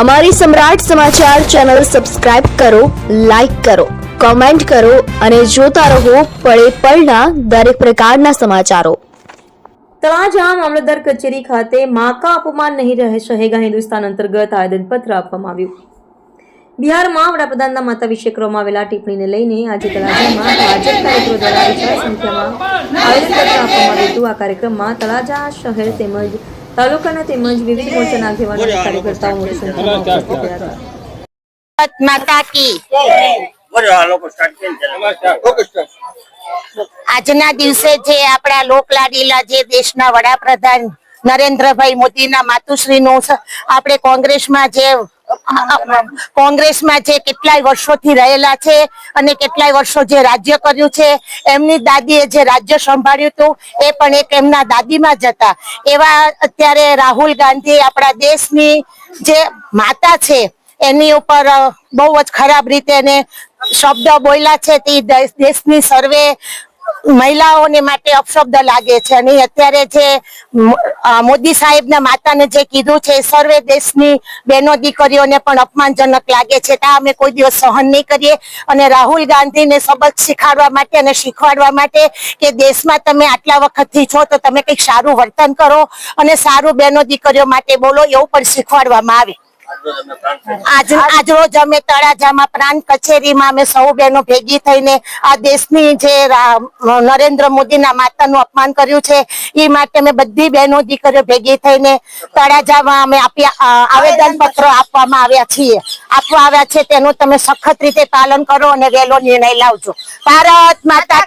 અમારી સમ્રાટ સમાચાર ચેનલ સબસ્ક્રાઇબ કરો, લાઇક કરો, કોમેન્ટ કરો અને જોતા રહો પળે પળના દરેક પ્રકારના સમાચારો. તળાજા મામલતદાર કચેરી ખાતે માકા અપમાન નહીં રહે શહેગા હિન્દુસ્તાન અંતર્ગત આવેદનપત્ર આપવામાં આવ્યું. બિહારમાં વડાપ્રધાનના માતા વિશે કરવામાં આવેલા ટિપ્પણીને લઈને આજે તળાજામાં ભાજપ કાર્યકરો દ્વારા વિશાળ સંખ્યામાં આવેદનપત્ર આપવામાં આવ્યું હતું. આ કાર્યક્રમમાં તળાજા શહેર તેમજ તાલુકાના તેમજ વિવિધ મોરચાના આગેવાનો કાર્યકર્તાઓ મોટી સંખ્યામાં ઉપસ્થિત હતા. માતા કી આજના દિવસે જે આપણા લોકલાડીલા જે દેશના વડાપ્રધાન નરેન્દ્રભાઈ મોદીના માતુશ્રીનું નું આપણે કોંગ્રેસમાં જે કોંગ્રેસમાં જે કેટલાય વર્ષોથી રહેલા છે અને કેટલાય વર્ષો જે રાજ્ય કર્યું છે, એમની દાદીએ જે રાજ્ય સંભાળ્યું હતું, એ પણ એક એમના દાદીમાં જ હતા. એવા અત્યારે રાહુલ ગાંધી આપણા દેશની જે માતા છે, એની ઉપર બહુ જ ખરાબ રીતે એને શબ્દ બોલ્યા છે. તે દેશ- દેશની સર્વે મહિલાઓને માટે અપશબ્દ લાગે છે. અને અત્યારે જે મોદી સાહેબના માતાને જે કીધું છે, સર્વે દેશની બહેનો દીકરીઓને પણ અપમાનજનક લાગે છે. ત્યાં અમે કોઈ દિવસ સહન નહીં કરીએ. અને રાહુલ ગાંધીને સબક શીખવાડવા માટે અને શીખવાડવા માટે કે દેશમાં તમે આટલા વખતથી છો, તો તમે કંઈક સારું વર્તન કરો અને સારું બહેનો દીકરીઓ માટે બોલો, એવું પણ શીખવાડવામાં આવે. આજ આજ રોજ અમે તળાજામાં પ્રાંત કચેરીમાં અમે સૌ બહેનો ભેગી થઈને આ દેશની જે નરેન્દ્ર મોદીના માતાનું અપમાન કર્યું છે, એ માટે અમે બધી બહેનો દીકરીઓ ભેગી થઈને તળાજામાં અમે આવેદન પત્રો આપવામાં આવ્યા છીએ. આપવા આવ્યા છે તેનું તમે સખત રીતે પાલન કરો અને વહેલો નિર્ણય લાવજો. ભારત માતા